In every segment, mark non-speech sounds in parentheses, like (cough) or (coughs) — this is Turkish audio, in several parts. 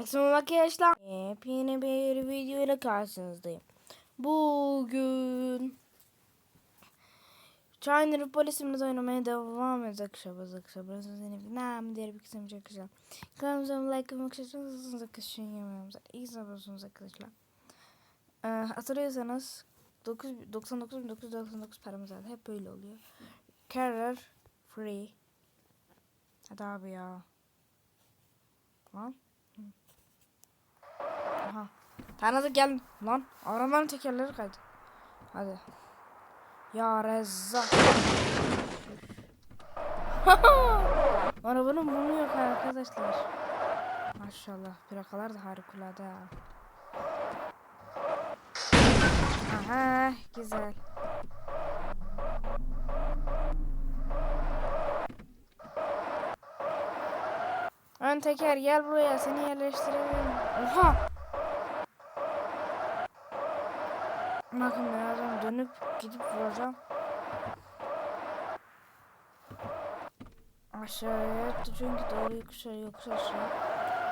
Herkese arkadaşlar. Yepyeni bir video ile karşınızdayım. Bugün China polisimizle oynamaya devam edecek şabazık şabazık seni nam diğer bir kısım çakacağım. Kanalımıza like atmak istiyorsanız arkadaşlar zaten. İyi sabırsınız arkadaşlar. Ee, hatırlıyorsanız 99.999 paramız vardı. Hep böyle oluyor. Carrier free. Hadi abi ya. Lan. Aha. Tanıdık gel lan. Arabanın tekerleri kaydı. Hadi. Ya Rezzak. Arabanın (laughs) burnu yok arkadaşlar. Maşallah. Plakalar da harikulade ya. Aha güzel. Ön teker gel buraya seni yerleştirelim. Oha! Bakın birazdan dönüp gidip vuracağım. Aşağıya çünkü doğru yoksa yoksa aşağı.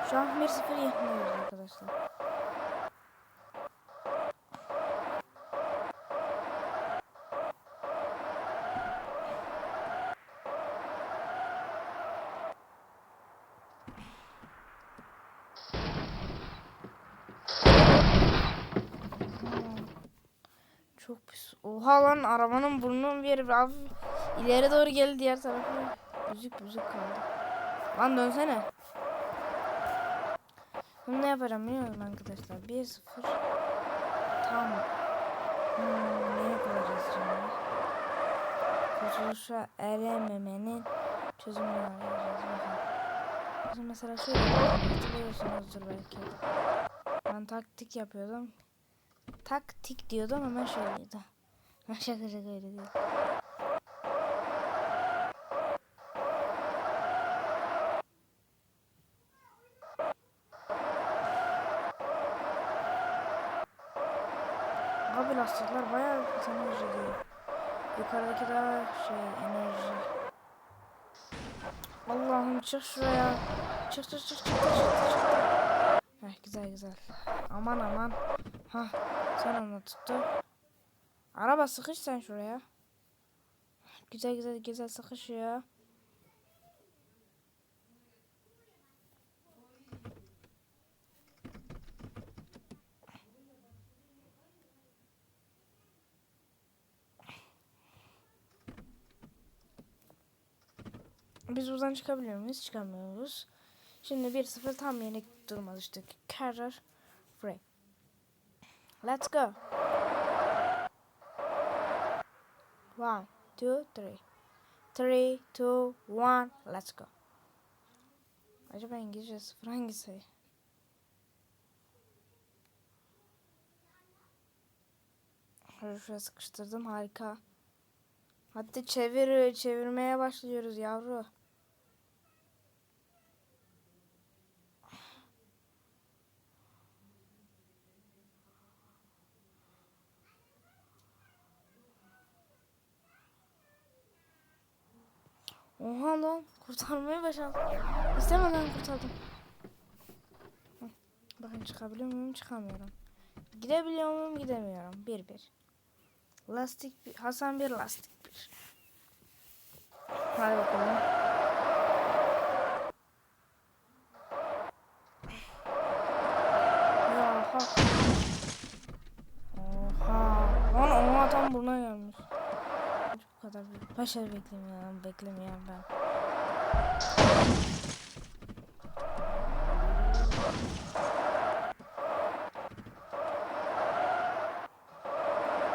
Şu an 1-0 yapmıyoruz arkadaşlar. Çok pis. Oha lan arabanın burnunun bir yeri abi ileri doğru geldi diğer tarafı büzük büzük kaldı. Lan dönsene. Bunu ne yapacağım biliyor musun arkadaşlar? 1-0 Tam hmm, ne yapacağız şimdi? Kurtuluşa erememenin çözümünü arayacağız. Bakın. Mesela şöyle hatırlıyorsunuzdur belki. Ben taktik yapıyordum taktik diyordum ama şöyleydi. Şaka şaka öyle değil. Abi lastikler bayağı enerji diyor. Yukarıdaki daha şey enerji. Allah'ım çık şuraya. Çık çık çık çık çık çık. Heh, güzel güzel. Aman aman. Ha sen onu tuttu. Araba sıkış sen şuraya. Güzel güzel güzel sıkış ya. Biz buradan çıkabiliyor muyuz? Çıkamıyoruz. Şimdi 1-0 tam yeni duruma düştük. Carrer Free. Let's go. One, two, three. Three, two, one. Let's go. Acaba İngilizce sıfır hangisi? Şuraya sıkıştırdım harika. Hadi çevir, çevirmeye başlıyoruz yavru. Oha lan kurtarmayı başardım. İstemeden kurtardım. Bakın çıkabiliyor muyum? Çıkamıyorum. Gidebiliyor muyum? Gidemiyorum. Bir bir. Lastik bir. Hasan bir lastik bir. Hadi bakalım. Ya ha. Oha. Lan oha tam buna gelmiş. Bu Başarı beklemiyorum. Beklemiyorum ben.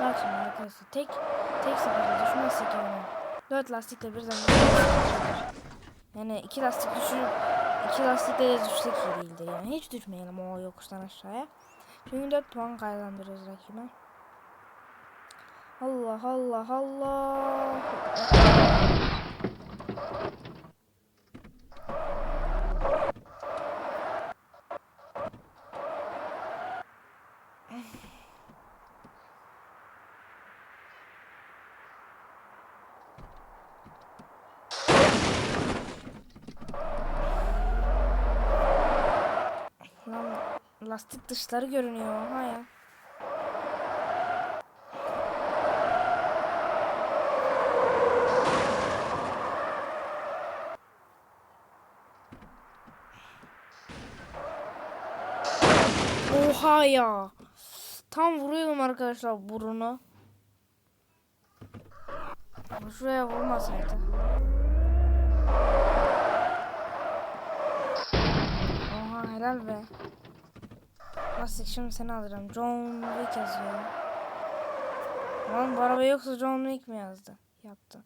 Bak şimdi arkadaşlar tek tek seferde düşmezsek yani. Dört lastikle birden Yani iki lastik düşürüp iki lastikle de düşsek iyi değildir yani. Hiç düşmeyelim o yokuştan aşağıya. Çünkü 4 puan kazandırırız rakibe. Allah Allah Allah. Lan lastik dışları görünüyor. Ha ya. Oha ya. Tam vuruyordum arkadaşlar burunu. Şuraya vurmasaydı. Oha helal be. Lastik şimdi seni alacağım. John Wick yazıyor. Lan bu araba yoksa John Wick mi yazdı? Yaptı.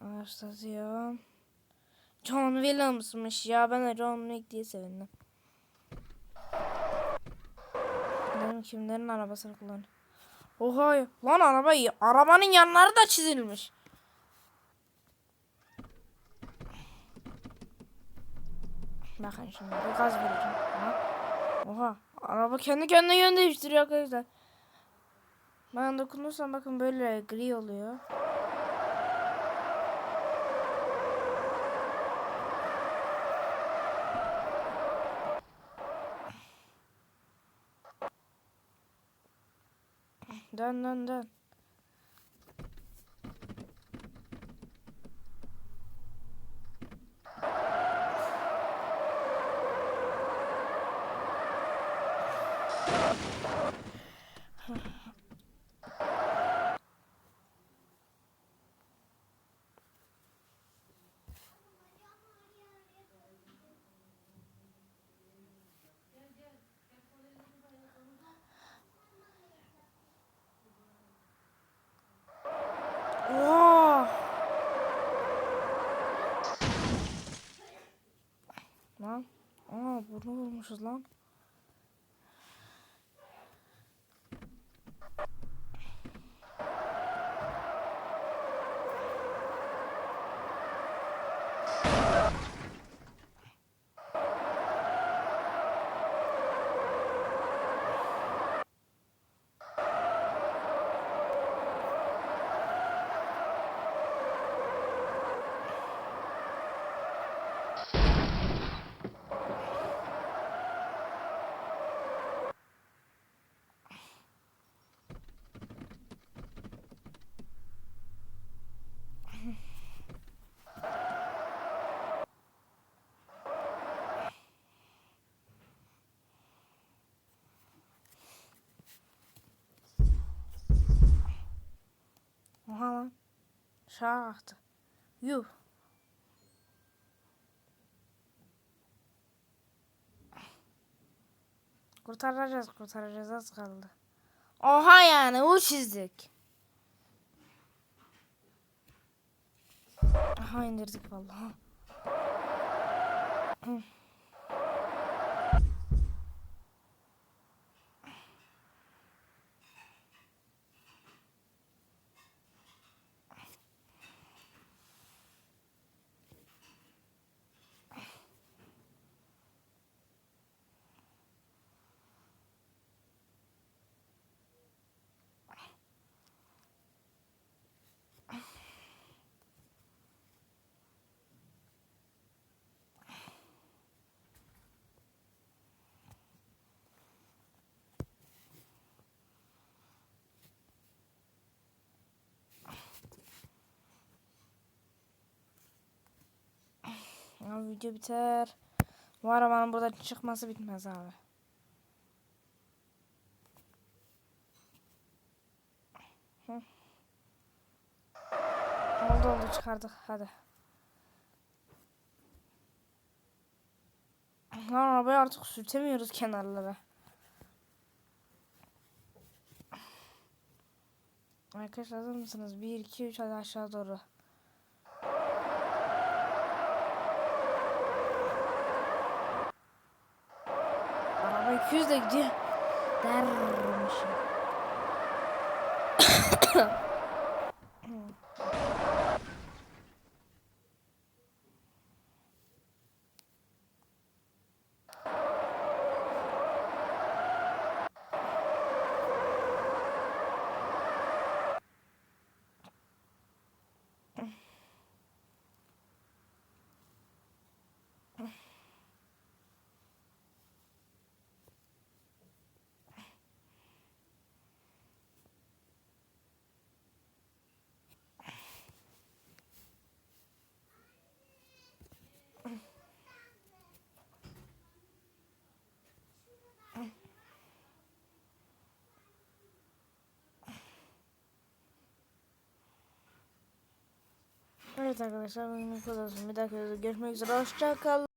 Araştırıyor. John Williams'mış ya. Ben de John Wick diye sevindim. Benim kimlerin arabasını kullan. Oha. Lan araba arabanın yanları da çizilmiş. Bakın şimdi bir gaz vereceğim. Ha? Oha. Araba kendi kendine yön değiştiriyor arkadaşlar. Ben dokunursam bakın böyle gri oluyor. Dön dön dön. шезлонг. Şaha aktı. Kurtaracağız kurtaracağız az kaldı. Oha yani u çizdik. Aha indirdik vallahi. Ya video biter. Bu arabanın buradan çıkması bitmez abi. Oldu oldu çıkardık hadi. Lan arabayı artık sürtemiyoruz kenarlara. Arkadaşlar hazır mısınız? 1, 2, 3 hadi aşağı doğru. Araba 200 de gidiyor. Dermişim. (coughs) Evet arkadaşlar bugün bu kadar olsun. Bir videoda görüşmek üzere. Hoşça kalın.